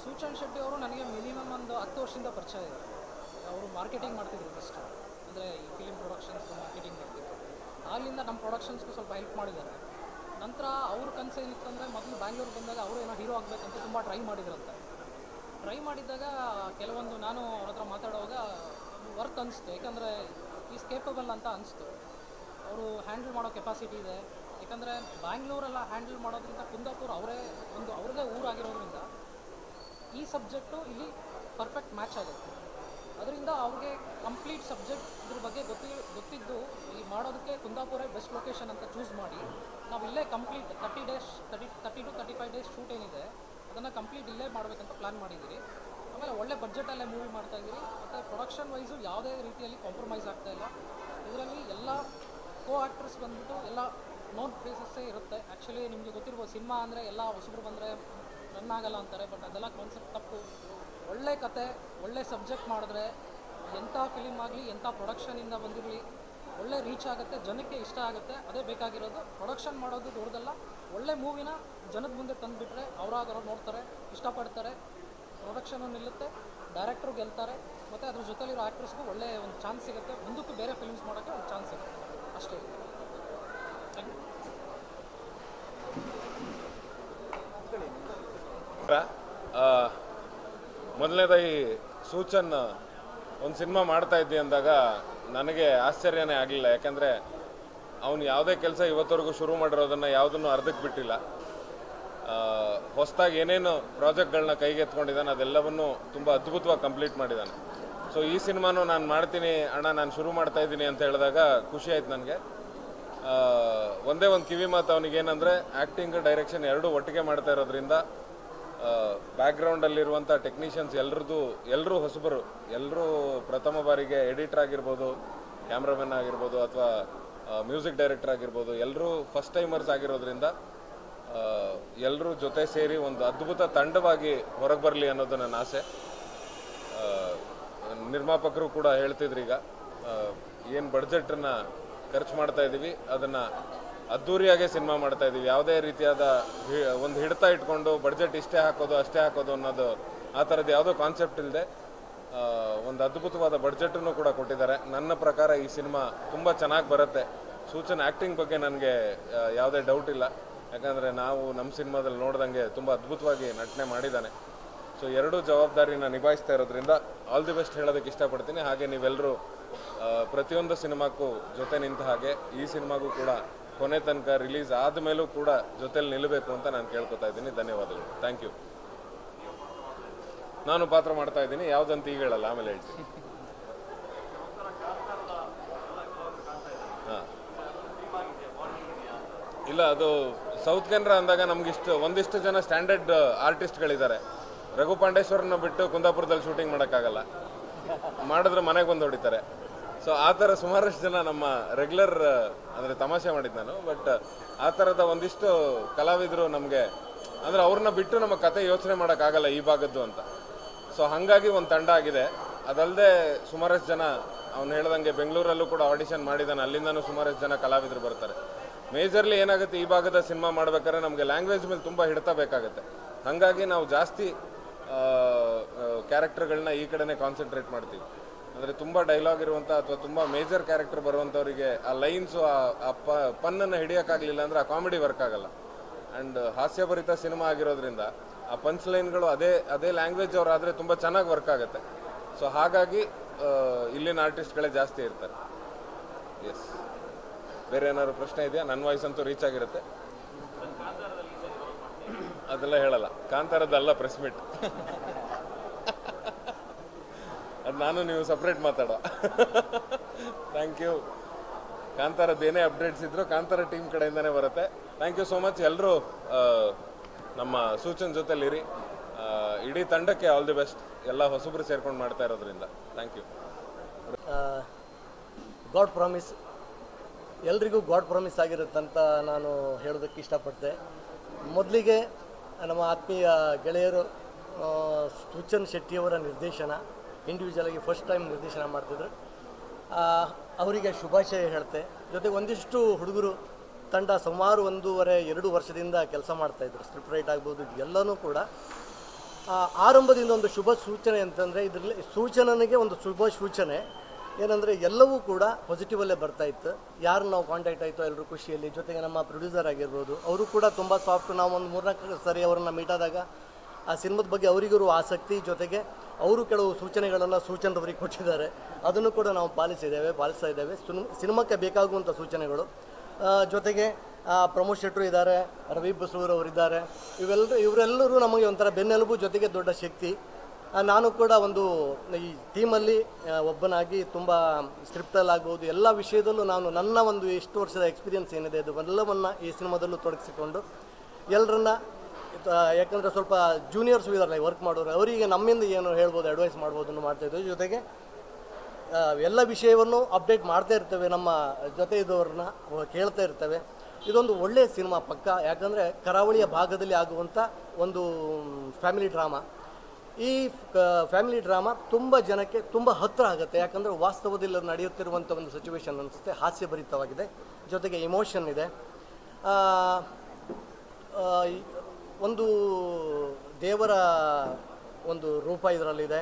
Suchan Shetty ಅವರು ನನಗೆ ಮಿನಿಮಮ್ ಒಂದು ಹತ್ತು ವರ್ಷದಿಂದ ಪರಿಚಯ ಇದೆ ಅವರು ಮಾರ್ಕೆಟಿಂಗ್ ಮಾಡ್ತಿದ್ರು ಫಸ್ಟ್ ಅಂದರೆ ಈ ಫಿಲಿಮ್ ಪ್ರೊಡಕ್ಷನ್ಸ್ ಮಾರ್ಕೆಟಿಂಗ್ ಮಾಡ್ತಿದ್ರು. ಅಲ್ಲಿಂದ ನಮ್ಮ ಪ್ರೊಡಕ್ಷನ್ಸ್ಗೂ ಸ್ವಲ್ಪ ಹೆಲ್ಪ್ ಮಾಡಿದ್ದಾರೆ. ನಂತರ ಅವ್ರ ಕನಸು ಏನಿತ್ತಂದರೆ ಮೊದಲು ಬ್ಯಾಂಗ್ಳೂರು ಬಂದಾಗ ಅವರು ಏನೋ ಹೀರೋ ಆಗಬೇಕಂತ ತುಂಬ ಟ್ರೈ ಮಾಡಿದ್ರಂತೆ. ಟ್ರೈ ಮಾಡಿದ್ದಾಗ ಕೆಲವೊಂದು ನಾನು ಅವ್ರ ಹತ್ರ ಮಾತಾಡುವಾಗ ವರ್ಕ್ ಅನಿಸ್ತು. ಯಾಕಂದರೆ ಈಸ್ ಕೇಪಬಲ್ ಅಂತ ಅನಿಸ್ತು. ಅವರು ಹ್ಯಾಂಡಲ್ ಮಾಡೋ ಕೆಪಾಸಿಟಿ ಇದೆ. ಯಾಕಂದರೆ ಬ್ಯಾಂಗ್ಳೂರೆಲ್ಲ ಹ್ಯಾಂಡಲ್ ಮಾಡೋದ್ರಿಂದ ಕುಂದಾಪುರ ಅವರೇ ಒಂದು ಅವ್ರದೇ ಊರಾಗಿರೋದ್ರಿಂದ ಈ ಸಬ್ಜೆಕ್ಟು ಇಲ್ಲಿ ಪರ್ಫೆಕ್ಟ್ ಮ್ಯಾಚ್ ಆಗುತ್ತೆ. ಅದರಿಂದ ಅವ್ರಿಗೆ ಕಂಪ್ಲೀಟ್ ಸಬ್ಜೆಕ್ಟ್ ಇದ್ರ ಬಗ್ಗೆ ಗೊತ್ತಿ, ಗೊತ್ತಿದ್ದು ಈ ಮಾಡೋದಕ್ಕೆ ಕುಂದಾಪುರ ಬೆಸ್ಟ್ ಲೊಕೇಶನ್ ಅಂತ ಚೂಸ್ ಮಾಡಿ. ನಾವು ಇಲ್ಲೇ complete thirty days thirty thirty two thirty five days shoot ಏನಿದೆ, ಅದನ್ನು ಕಂಪ್ಲೀಟ್ ಇಲ್ಲೇ ಮಾಡಬೇಕಂತ ಪ್ಲ್ಯಾನ್ ಮಾಡಿದ್ದೀರಿ ಆಮೇಲೆ ಒಳ್ಳೆ ಬಡ್ಜೆಟಲ್ಲೇ ಮೂವಿ ಮಾಡ್ತಾ ಇದ್ದೀರಿ ಮತ್ತು ಪ್ರೊಡಕ್ಷನ್ ವೈಸು ಯಾವುದೇ ರೀತಿಯಲ್ಲಿ ಕಾಂಪ್ರಮೈಸ್ ಆಗ್ತಾ ಇಲ್ಲ. ಇದರಲ್ಲಿ ಎಲ್ಲ ಕೋ ಆ್ಯಕ್ಟರ್ಸ್ ಬಂದ್ಬಿಟ್ಟು ಎಲ್ಲ ನೋನ್ ಪ್ಲೇಸಸ್ಸೇ ಇರುತ್ತೆ. ಆ್ಯಕ್ಚುಲಿ ನಿಮಗೆ ಗೊತ್ತಿರ್ಬೋದು, ಸಿನಿಮಾ ಅಂದರೆ ಎಲ್ಲ ಹೊಸಬ್ರು ಬಂದರೆ ರನ್ ಆಗಲ್ಲ ಅಂತಾರೆ ಬಟ್ ಅದೆಲ್ಲ ಕಾನ್ಸೆಪ್ಟ್ ತಪ್ಪು. ಒಳ್ಳೆ ಕತೆ, ಒಳ್ಳೆ ಸಬ್ಜೆಕ್ಟ್ ಮಾಡಿದ್ರೆ ಎಂಥ ಫಿಲಿಮ್ ಆಗಲಿ, ಎಂಥ ಪ್ರೊಡಕ್ಷನಿಂದ ಬಂದಿರಲಿ, ಒಳ್ಳೆ ರೀಚ್ ಆಗುತ್ತೆ, ಜನಕ್ಕೆ ಇಷ್ಟ ಆಗುತ್ತೆ, ಅದೇ ಬೇಕಾಗಿರೋದು ಪ್ರೊಡಕ್ಷನ್ ಮಾಡೋದು ದೊಡ್ಡದಲ್ಲ. ಒಳ್ಳೆ ಮೂವಿನ ಜನದ ಮುಂದೆ ತಂದುಬಿಟ್ರೆ ಅವರಾಗರೋ ನೋಡ್ತಾರೆ, ಇಷ್ಟಪಡ್ತಾರೆ ಪ್ರೊಡಕ್ಷನು ನಿಲ್ಲುತ್ತೆ ಡೈರೆಕ್ಟ್ರು ಗೆಲ್ತಾರೆ, ಮತ್ತು ಅದ್ರ ಜೊತೆಲಿರೋ ಆ್ಯಕ್ಟ್ರಸ್ಗೂ ಒಳ್ಳೆ ಒಂದು ಚಾನ್ಸ್ ಸಿಗುತ್ತೆ. ಮುಂದಕ್ಕೂ ಬೇರೆ ಫಿಲ್ಮ್ಸ್ ಮಾಡೋಕ್ಕೆ ಒಂದು ಚಾನ್ಸ್ ಸಿಗುತ್ತೆ. ಅಷ್ಟೇ. ಥ್ಯಾಂಕ್ ಯು ಮೊದಲನೇದಾಗಿ ಸೂಚನ್ ಒಂದು ಸಿನಿಮಾ ಮಾಡ್ತಾ ಅಂದಾಗ ನನಗೆ ಆಶ್ಚರ್ಯನೇ ಆಗಲಿಲ್ಲ. ಯಾಕಂದರೆ ಅವನು ಯಾವುದೇ ಕೆಲಸ ಇವತ್ತವರೆಗೂ ಶುರು ಮಾಡಿರೋದನ್ನು ಯಾವುದನ್ನು ಅರ್ಧಕ್ಕೆ ಬಿಟ್ಟಿಲ್ಲ. ಹೊಸದಾಗಿ ಏನೇನು ಪ್ರಾಜೆಕ್ಟ್ಗಳನ್ನ ಕೈಗೆ ಎತ್ಕೊಂಡಿದ್ದಾನೆ ಅದೆಲ್ಲವನ್ನು ತುಂಬ ಅದ್ಭುತವಾಗಿ ಕಂಪ್ಲೀಟ್ ಮಾಡಿದ್ದಾನೆ. ಸೊ ಈ ಸಿನಿಮಾನು ನಾನು ಮಾಡ್ತೀನಿ, ಅಣ್ಣ ನಾನು ಶುರು ಮಾಡ್ತಾ ಇದ್ದೀನಿ ಅಂತ ಹೇಳಿದಾಗ ಖುಷಿ ಆಯ್ತು ನನಗೆ. ಒಂದೇ ಒಂದು ಕಿವಿ ಮಾತು ಅವನಿಗೆ ಏನಂದರೆ ಆ್ಯಕ್ಟಿಂಗ್ ಡೈರೆಕ್ಷನ್ ಎರಡೂ ಒಟ್ಟಿಗೆ ಮಾಡ್ತಾ ಇರೋದ್ರಿಂದ ಬ್ಯಾಕ್ಗ್ರೌಂಡಲ್ಲಿರುವಂಥ ಟೆಕ್ನಿಷಿಯನ್ಸ್ ಎಲ್ಲರದ್ದು ಎಲ್ಲರೂ ಹೊಸಬರು ಎಲ್ಲರೂ ಪ್ರಥಮ ಬಾರಿಗೆ ಎಡಿಟರ್ ಆಗಿರ್ಬೋದು ಕ್ಯಾಮ್ರಾಮನ್ ಆಗಿರ್ಬೋದು ಅಥವಾ ಮ್ಯೂಸಿಕ್ ಡೈರೆಕ್ಟರ್ ಆಗಿರ್ಬೋದು ಎಲ್ಲರೂ ಫಸ್ಟ್ ಟೈಮರ್ಸ್ ಆಗಿರೋದ್ರಿಂದ ಎಲ್ಲರೂ ಜೊತೆ ಸೇರಿ ಒಂದು ಅದ್ಭುತ ತಂಡವಾಗಿ ಹೊರಗೆ ಬರಲಿ ಅನ್ನೋದು ನನ್ನ ಆಸೆ. ನಿರ್ಮಾಪಕರು ಕೂಡ ಹೇಳ್ತಿದ್ರು ಈಗ. ಏನು ಬಡ್ಜೆಟನ್ನು ಖರ್ಚು ಮಾಡ್ತಾ ಇದ್ದೀವಿ ಅದನ್ನು ಅದ್ಧೂರಿಯಾಗೆ ಸಿನಿಮಾ ಮಾಡ್ತಾ ಇದ್ದೀವಿ. ಯಾವುದೇ ರೀತಿಯಾದ ಒಂದು ಹಿಡಿತ ಇಟ್ಕೊಂಡು ಬಡ್ಜೆಟ್ ಇಷ್ಟೇ ಹಾಕೋದು, ಅಷ್ಟೇ ಹಾಕೋದು ಅನ್ನೋದು ಆ ಥರದ್ದು ಯಾವುದೋ ಕಾನ್ಸೆಪ್ಟ್ ಇಲ್ಲದೆ ಒಂದು ಅದ್ಭುತವಾದ ಬಡ್ಜೆಟನ್ನು ಕೂಡ ಕೊಟ್ಟಿದ್ದಾರೆ. ನನ್ನ ಪ್ರಕಾರ ಈ ಸಿನಿಮಾ ತುಂಬ ಚೆನ್ನಾಗಿ ಬರುತ್ತೆ. ಸೂಚನೆ ಆ್ಯಕ್ಟಿಂಗ್ ಬಗ್ಗೆ ನನಗೆ ಯಾವುದೇ ಡೌಟ್ ಇಲ್ಲ. ಯಾಕಂದರೆ ನಾವು ನಮ್ಮ ಸಿನಿಮಾದಲ್ಲಿ ನೋಡ್ದಂಗೆ ತುಂಬ ಅದ್ಭುತವಾಗಿ ನಟನೆ ಮಾಡಿದ್ದಾನೆ. ಸೊ ಎರಡೂ ಜವಾಬ್ದಾರಿನ ನಿಭಾಯಿಸ್ತಾ ಇರೋದ್ರಿಂದ ಆಲ್ ದಿ ಬೆಸ್ಟ್ ಹೇಳೋದಕ್ಕೆ ಇಷ್ಟಪಡ್ತೀನಿ. ಹಾಗೆ ನೀವೆಲ್ಲರೂ ಪ್ರತಿಯೊಂದು ಸಿನಿಮಾಕ್ಕೂ ಜೊತೆ ನಿಂತ ಹಾಗೆ ಈ ಸಿನಿಮಾಗೂ ಕೂಡ ಕೊನೆ ತನಕ ರಿಲೀಸ್ ಆದಮೇಲೂ ಕೂಡ ಜೊತೆಲಿ ನಿಲ್ಲಬೇಕು ಅಂತ ನಾನು ಕೇಳ್ಕೊತಾ ಇದ್ದೀನಿ. ಧನ್ಯವಾದಗಳು. ಥ್ಯಾಂಕ್ ಯು ನಾನು ಪಾತ್ರ ಮಾಡ್ತಾ ಇದ್ದೀನಿ. ಯಾವುದಂತ ಈಗ ಹೇಳಲ್ಲ, ಆಮೇಲೆ ಹೇಳ್ತೀನಿ. ಇಲ್ಲ, ಅದು ಸೌತ್ ಕೆನರಾ ಅಂದಾಗ ನಮ್ಗಿಷ್ಟು, ಒಂದಿಷ್ಟು ಜನ ಸ್ಟ್ಯಾಂಡರ್ಡ್ ಆರ್ಟಿಸ್ಟ್ಗಳಿದ್ದಾರೆ ರಘು ಪಾಂಡೇಶ್ವರನ್ನ ಬಿಟ್ಟು ಕುಂದಾಪುರದಲ್ಲಿ ಶೂಟಿಂಗ್ ಮಾಡೋಕ್ಕಾಗಲ್ಲ. ಮಾಡಿದ್ರೆ ಮನೆಗೆ ಬಂದು ಹೊಡಿತಾರೆ. ಸೊ ಆ ಥರ ಸುಮಾರಷ್ಟು ಜನ ನಮ್ಮ ರೆಗ್ಯುಲರ್ ಅಂದರೆ ತಮಾಷೆ ಮಾಡಿದ್ದು ನಾನು. ಬಟ್ ಆ ಥರದ ಒಂದಿಷ್ಟು ಕಲಾವಿದರು ನಮಗೆ, ಅಂದರೆ ಅವ್ರನ್ನ ಬಿಟ್ಟು ನಮ್ಮ ಕತೆ ಯೋಚನೆ ಮಾಡೋಕ್ಕಾಗಲ್ಲ ಈ ಭಾಗದ್ದು ಅಂತ. ಸೊ ಹಾಗಾಗಿ ಒಂದು ತಂಡ ಆಗಿದೆ. ಅದಲ್ಲದೆ ಸುಮಾರಷ್ಟು ಜನ, ಅವ್ನು ಹೇಳ್ದಂಗೆ ಬೆಂಗಳೂರಲ್ಲೂ ಕೂಡ ಆಡಿಷನ್ ಮಾಡಿದ್ದಾನೆ ಅಲ್ಲಿಂದನೂ ಸುಮಾರಷ್ಟು ಜನ ಕಲಾವಿದರು ಬರ್ತಾರೆ. ಮೇಜರ್ಲಿ ಏನಾಗುತ್ತೆ, ಈ ಭಾಗದ ಸಿನಿಮಾ ಮಾಡ್ಬೇಕಾದ್ರೆ ನಮಗೆ ಲ್ಯಾಂಗ್ವೇಜ್ ಮೇಲೆ ತುಂಬ ಹಿಡ್ತಾ ಬೇಕಾಗುತ್ತೆ. ಹಾಗಾಗಿ ನಾವು ಜಾಸ್ತಿ ಕ್ಯಾರೆಕ್ಟರ್ಗಳನ್ನ ಈ ಕಡೆನೇ ಕಾನ್ಸಂಟ್ರೇಟ್ ಮಾಡ್ತೀವಿ. ಅಂದರೆ ತುಂಬ ಡೈಲಾಗ್ ಇರುವಂಥ ಅಥವಾ ತುಂಬ ಮೇಜರ್ ಕ್ಯಾರೆಕ್ಟರ್ ಬರುವಂಥವರಿಗೆ ಆ ಲೈನ್ಸು ಆ ಪ, ಪನ್ನನ್ನು ಹಿಡಿಯೋಕ್ಕಾಗಲಿಲ್ಲ ಅಂದರೆ ಆ ಕಾಮಿಡಿ ವರ್ಕ್ ಆಗಲ್ಲ. ಆ್ಯಂಡ್ ಹಾಸ್ಯಭರಿತ ಸಿನಿಮಾ ಆಗಿರೋದ್ರಿಂದ ಆ ಪಂಚ್ ಲೈನ್ಗಳು ಅದೇ ಅದೇ ಲ್ಯಾಂಗ್ವೇಜ್ ಅವರಾದರೆ ತುಂಬ ಚೆನ್ನಾಗಿ ವರ್ಕ್ ಆಗುತ್ತೆ. ಸೊ ಹಾಗಾಗಿ ಇಲ್ಲಿನ ಆರ್ಟಿಸ್ಟ್ಗಳೇ ಜಾಸ್ತಿ ಇರ್ತಾರೆ. ಎಸ್ ಬೇರೆ ಏನಾದ್ರು ಪ್ರಶ್ನೆ ಇದೆಯಾ? ನನ್ನ ವಾಯ್ಸ್ ಅಂತೂ ರೀಚ್ ಆಗಿರುತ್ತೆ. ಅದೆಲ್ಲ ಹೇಳಲ್ಲ. ಕಾಂತಾರದ್ದಲ್ಲ ಪ್ರೆಸ್ ಮೀಟ್ ನಾನು ನೀವು ಸಪ್ರೇಟ್ ಮಾತಾಡೋ. ಥ್ಯಾಂಕ್ ಯು ಕಾಂತಾರದ್ದು ಏನೇ ಅಪ್ಡೇಟ್ಸ್ ಇದ್ರು ಕಾಂತಾರ ಟೀಮ್ ಕಡೆಯಿಂದನೇ ಬರುತ್ತೆ. ಥ್ಯಾಂಕ್ ಯು ಸೋ ಮಚ್ ಎಲ್ಲರೂ ನಮ್ಮ ಸೂಚನ್ ಜೊತೆಲಿರಿ. ಇಡೀ ತಂಡಕ್ಕೆ ಆಲ್ ದಿ ಬೆಸ್ಟ್ ಎಲ್ಲ ಹೊಸಬ್ರು ಸೇರ್ಕೊಂಡು ಮಾಡ್ತಾ ಇರೋದ್ರಿಂದ. ಥ್ಯಾಂಕ್ ಯು ಗಾಡ್ ಪ್ರಾಮಿಸ್ ಎಲ್ರಿಗೂ ಗಾಡ್ ಪ್ರಾಮಿಸ್ ಆಗಿರುತ್ತಂತ ನಾನು ಹೇಳೋದಕ್ಕೆ ಇಷ್ಟಪಡ್ತೆ. ಮೊದಲಿಗೆ ನಮ್ಮ ಆತ್ಮೀಯ ಗೆಳೆಯರು ಸುಚನ್ ಶೆಟ್ಟಿಯವರ ನಿರ್ದೇಶನ ಇಂಡಿವಿಜುವಲ್ ಆಗಿ ಫಸ್ಟ್ ಟೈಮ್ ನಿರ್ದೇಶನ ಮಾಡ್ತಿದ್ರು. ಅವರಿಗೆ ಶುಭಾಶಯ ಹೇಳ್ತೆ. ಜೊತೆಗೆ ಒಂದಿಷ್ಟು ಹುಡುಗರು ತಂಡ ಸುಮಾರು ಒಂದೂವರೆ, ಎರಡು ವರ್ಷದಿಂದ ಕೆಲಸ ಮಾಡ್ತಾಯಿದ್ರು ಸ್ಕ್ರಿಪ್ಟ್ ರೈಟ್ ಆಗ್ಬೋದು ಎಲ್ಲನೂ ಕೂಡ. ಆರಂಭದಿಂದ ಒಂದು ಶುಭ ಸೂಚನೆ ಅಂತಂದರೆ ಇದರಲ್ಲಿ ಸೂಚನನಿಗೆ ಒಂದು ಶುಭ ಸೂಚನೆ. ಏನಂದರೆ ಎಲ್ಲವೂ ಕೂಡ ಪಾಸಿಟಿವಲ್ಲೇ ಬರ್ತಾ ಇತ್ತು. ಯಾರು ನಾವು ಕಾಂಟ್ಯಾಕ್ಟ್ ಆಯಿತು ಎಲ್ಲರೂ ಖುಷಿಯಲ್ಲಿ, ಜೊತೆಗೆ ನಮ್ಮ ಪ್ರೊಡ್ಯೂಸರ್ ಆಗಿರ್ಬೋದು, ಅವರು ಕೂಡ ತುಂಬ ಸಾಫ್ಟ್ ನಾವು ಒಂದು ಮೂರ್ನಾಲ್ಕು ಸರಿ ಅವರನ್ನು ಮೀಟಾದಾಗ ಆ ಸಿನಿಮಾದ ಬಗ್ಗೆ ಅವರಿಗೂ ಆಸಕ್ತಿ ಜೊತೆಗೆ ಅವರು ಕೆಲವು ಸೂಚನೆಗಳನ್ನು ಸೂಚನೆದವರಿಗೆ ಕೊಟ್ಟಿದ್ದಾರೆ. ಅದನ್ನು ಕೂಡ ನಾವು ಪಾಲಿಸಿದ್ದೇವೆ, ಪಾಲಿಸ್ತಾ ಇದ್ದೇವೆ. ಸುನ್, ಸಿನಿಮಾಕ್ಕೆ ಬೇಕಾಗುವಂಥ ಸೂಚನೆಗಳು. ಜೊತೆಗೆ ಪ್ರಮೋದ್ ಇದ್ದಾರೆ, ರವಿ ಬಸೂರ್ ಅವರಿದ್ದಾರೆ. ಇವೆಲ್ಲರೂ ಇವರೆಲ್ಲರೂ ನಮಗೆ ಒಂಥರ ಬೆನ್ನೆಲುಬು ಜೊತೆಗೆ ದೊಡ್ಡ ಶಕ್ತಿ. ನಾನು ಕೂಡ ಒಂದು, ಈ ಟೀಮಲ್ಲಿ ಒಬ್ಬನಾಗಿ ತುಂಬ ಸ್ಕ್ರಿಪ್ಟಲ್ಲಿ ಆಗ್ಬೋದು ಎಲ್ಲ ವಿಷಯದಲ್ಲೂ ನಾನು ನನ್ನ ಒಂದು ಎಷ್ಟು ವರ್ಷದ ಎಕ್ಸ್ಪೀರಿಯನ್ಸ್ ಏನಿದೆ ಅದು ಎಲ್ಲವನ್ನು ಈ ಸಿನಿಮಾದಲ್ಲೂ ತೊಡಗಿಸಿಕೊಂಡು ಎಲ್ಲರನ್ನ ಯಾಕಂದರೆ ಸ್ವಲ್ಪ ಜೂನಿಯರ್ಸ್ ಇದಾರಲ್ಲ ವರ್ಕ್ ಮಾಡೋರು. ಅವರಿಗೆ ನಮ್ಮಿಂದ ಏನು ಹೇಳ್ಬೋದು ಅಡ್ವೈಸ್ ಮಾಡ್ಬೋದು ಮಾಡ್ತಾ ಇದ್ದೀವಿ ಜೊತೆಗೆ ಎಲ್ಲ ವಿಷಯವನ್ನು ಅಪ್ಡೇಟ್ ಮಾಡ್ತಾ ಇರ್ತೇವೆ. ನಮ್ಮ ಜೊತೆ ಇದ್ದವ್ರನ್ನ ಕೇಳ್ತಾ ಇರ್ತೇವೆ. ಇದೊಂದು ಒಳ್ಳೆಯ ಸಿನಿಮಾ ಪಕ್ಕ. ಯಾಕಂದರೆ ಕರಾವಳಿಯ ಭಾಗದಲ್ಲಿ ಆಗುವಂಥ ಒಂದು ಫ್ಯಾಮಿಲಿ ಡ್ರಾಮಾ ಈ ಫ್ಯಾಮಿಲಿ ಡ್ರಾಮಾ ತುಂಬ ಜನಕ್ಕೆ ತುಂಬ ಹತ್ತಿರ ಆಗುತ್ತೆ. ಯಾಕಂದರೆ ವಾಸ್ತವದಲ್ಲಿ ನಡೆಯುತ್ತಿರುವಂಥ ಒಂದು ಸಿಚುವೇಶನ್ ಅನಿಸುತ್ತೆ. ಹಾಸ್ಯಭರಿತವಾಗಿದೆ. ಜೊತೆಗೆ ಇಮೋಷನ್ ಇದೆ. ಒಂದು ದೇವರ ಒಂದು ರೂಪ ಇದರಲ್ಲಿದೆ,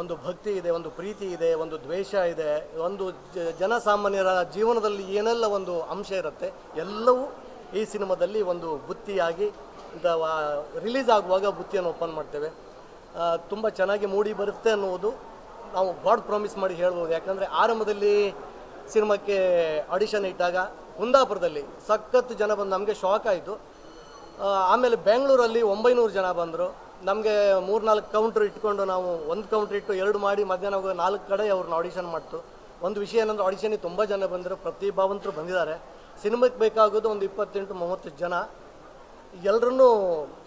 ಒಂದು ಭಕ್ತಿ ಇದೆ, ಒಂದು ಪ್ರೀತಿ ಇದೆ, ಒಂದು ದ್ವೇಷ ಇದೆ, ಒಂದು ಜನಸಾಮಾನ್ಯರ ಜೀವನದಲ್ಲಿ ಏನೆಲ್ಲ ಒಂದು ಅಂಶ ಇರುತ್ತೆ, ಎಲ್ಲವೂ ಈ ಸಿನಿಮಾದಲ್ಲಿ ಒಂದು ಬುತ್ತಿಯಾಗಿ ರಿಲೀಸ್ ಆಗುವಾಗ ಬುತ್ತಿಯನ್ನು ಓಪನ್ ಮಾಡ್ತೇವೆ. ತುಂಬ ಚೆನ್ನಾಗಿ ಮೂಡಿ ಬರುತ್ತೆ ಅನ್ನುವುದು ನಾವು ಗಾಡ್ ಪ್ರಾಮಿಸ್ ಮಾಡಿ ಹೇಳ್ಬೋದು. ಯಾಕಂದರೆ ಆರಂಭದಲ್ಲಿ ಸಿನಿಮಾಕ್ಕೆ ಆಡಿಷನ್ ಇಟ್ಟಾಗ, ಕುಂದಾಪುರದಲ್ಲಿ ಸಖತ್ತು ಜನ ಬಂದು ನಮಗೆ ಶಾಕ್ ಆಯಿತು. ಆಮೇಲೆ ಬೆಂಗಳೂರಲ್ಲಿ ಒಂಬೈನೂರು ಜನ ಬಂದರು. ನಮಗೆ ಮೂರ್ನಾಲ್ಕು ಕೌಂಟ್ರ್ ಇಟ್ಕೊಂಡು ನಾವು ಒಂದು ಕೌಂಟ್ರ್ ಇಟ್ಟು ಎರಡು ಮಾಡಿ ಮಧ್ಯಾಹ್ನ ನಾಲ್ಕು ಕಡೆ ಅವ್ರನ್ನ ಆಡಿಷನ್ ಮಾಡ್ತು. ಒಂದು ವಿಷಯ ಏನಂದ್ರೆ ಆಡಿಷನ್ಗೆ ತುಂಬ ಜನ ಬಂದರು. ಪ್ರತಿಭಾವಂತರು ಬಂದಿದ್ದಾರೆ. ಸಿನಿಮಾಕ್ಕೆ ಬೇಕಾಗೋದು ಒಂದು ಇಪ್ಪತ್ತೆಂಟು, ಮೂವತ್ತು ಜನ. ಎಲ್ಲರನ್ನೂ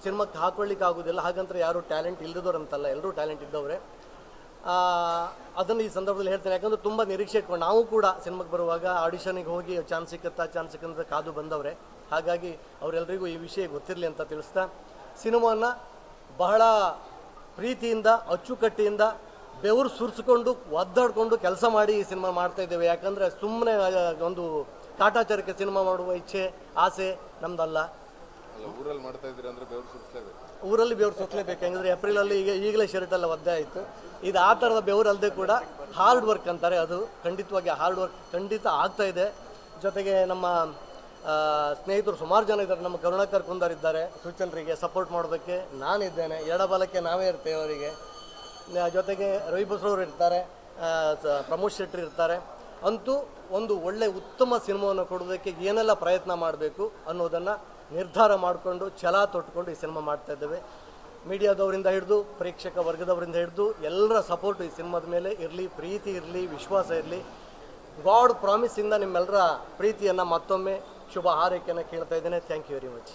ಸಿನಿಮಾಕ್ಕೆ ಹಾಕೊಳ್ಳಿಕ್ಕೆ ಆಗೋದಿಲ್ಲ. ಹಾಗಂತ ಯಾರು ಟ್ಯಾಲೆಂಟ್ ಇಲ್ಲದವ್ರು ಅಂತಲ್ಲ ಎಲ್ಲರೂ ಟ್ಯಾಲೆಂಟ್ ಇದ್ದವ್ರೆ. ಅದನ್ನು ಈ ಸಂದರ್ಭದಲ್ಲಿ ಹೇಳ್ತೇನೆ. ಯಾಕಂದ್ರೆ ತುಂಬ ನಿರೀಕ್ಷೆ ಇಟ್ಕೊಂಡು ನಾವು ಕೂಡ ಸಿನಿಮಾಕ್ಕೆ ಬರುವಾಗ ಆಡಿಷನಿಗೆ ಹೋಗಿ ಚಾನ್ಸ್ ಸಿಕ್ಕುತ್ತಾ ಚಾನ್ಸ್ ಸಿಕ್ಕಂತ ಕಾದು ಬಂದವ್ರೆ. ಹಾಗಾಗಿ ಅವರೆಲ್ಲರಿಗೂ ಈ ವಿಷಯ ಗೊತ್ತಿರಲಿ ಅಂತ ತಿಳಿಸ್ತಾ ಸಿನಿಮಾನ ಬಹಳ ಪ್ರೀತಿಯಿಂದ ಅಚ್ಚುಕಟ್ಟಿಯಿಂದ ಬೆವರು ಸುರಿಸ್ಕೊಂಡು ಒದ್ದಾಡಿಕೊಂಡು ಕೆಲಸ ಮಾಡಿ ಈ ಸಿನಿಮಾ ಮಾಡ್ತಾ ಇದ್ದೇವೆ. ಯಾಕಂದರೆ ಸುಮ್ಮನೆ ಒಂದು ಕಾಟಾಚಾರಕ್ಕೆ ಸಿನಿಮಾ ಮಾಡುವ ಇಚ್ಛೆ ಆಸೆ ನಮ್ದಲ್ಲ. ಅಲ್ಲ ಊರಲ್ಲಿ ಮಾಡ್ತಾ ಇದ್ದೀರಿ ಅಂದ್ರೆ ಬೆವರು ಸುರಿಸಲೇಬೇಕು. ಊರಲ್ಲಿ ಬೆವರು ಸುತ್ತಲೇಬೇಕು ಹೆಂಗಂದ್ರೆ ಏಪ್ರಿಲಲ್ಲಿ ಈಗ ಈಗಲೇ ಶರ್ಟ್ ಎಲ್ಲ ಒದ್ದೆ ಆಯಿತು. ಇದು ಆ ಥರದ ಬೆವರು ಅಲ್ಲದೆ ಕೂಡ ಹಾರ್ಡ್ ವರ್ಕ್ ಅಂತಾರೆ ಅದು. ಖಂಡಿತವಾಗಿ ಹಾರ್ಡ್ ವರ್ಕ್ ಖಂಡಿತ ಆಗ್ತಾ ಇದೆ. ಜೊತೆಗೆ ನಮ್ಮ ಸ್ನೇಹಿತರು ಸುಮಾರು ಜನ ಇದ್ದಾರೆ. ನಮ್ಮ ಕರುಣಾಕರ್ ಕುಂದರ್ ಇದ್ದಾರೆ. ಸೂಚನರಿಗೆ ಸಪೋರ್ಟ್ ಮಾಡೋದಕ್ಕೆ ನಾನಿದ್ದೇನೆ ಎಡಬಲಕ್ಕೆ ನಾವೇ ಇರ್ತೇವೆ ಅವರಿಗೆ. ಜೊತೆಗೆ ರವಿ ಬಸ್ರವರು ಇರ್ತಾರೆ. ಪ್ರಮೋದ್ ಶೆಟ್ಟಿ ಇರ್ತಾರೆ. ಅಂತೂ ಒಂದು ಒಳ್ಳೆ ಉತ್ತಮ ಸಿನಿಮಾವನ್ನು ಕೊಡೋದಕ್ಕೆ ಏನೆಲ್ಲ ಪ್ರಯತ್ನ ಮಾಡಬೇಕು ಅನ್ನೋದನ್ನು ನಿರ್ಧಾರ ಮಾಡಿಕೊಂಡು ಛಲ ತೊಟ್ಕೊಂಡು ಈ ಸಿನಿಮಾ ಮಾಡ್ತಾ ಇದ್ದೇವೆ. ಮೀಡಿಯಾದವರಿಂದ ಹಿಡಿದು, ಪ್ರೇಕ್ಷಕ ವರ್ಗದವರಿಂದ ಹಿಡಿದು, ಎಲ್ಲರ ಸಪೋರ್ಟ್ ಈ ಸಿನಿಮಾದ ಮೇಲೆ ಇರಲಿ, ಪ್ರೀತಿ ಇರಲಿ, ವಿಶ್ವಾಸ ಇರಲಿ. ಗಾಡ್ ಪ್ರಾಮಿಸಿಂದ ನಿಮ್ಮೆಲ್ಲರ ಪ್ರೀತಿಯನ್ನು ಮತ್ತೊಮ್ಮೆ ಶುಭ ಹಾರೈಕೆಯನ್ನು ಕೇಳ್ತಾ ಇದ್ದೇನೆ. Thank you very much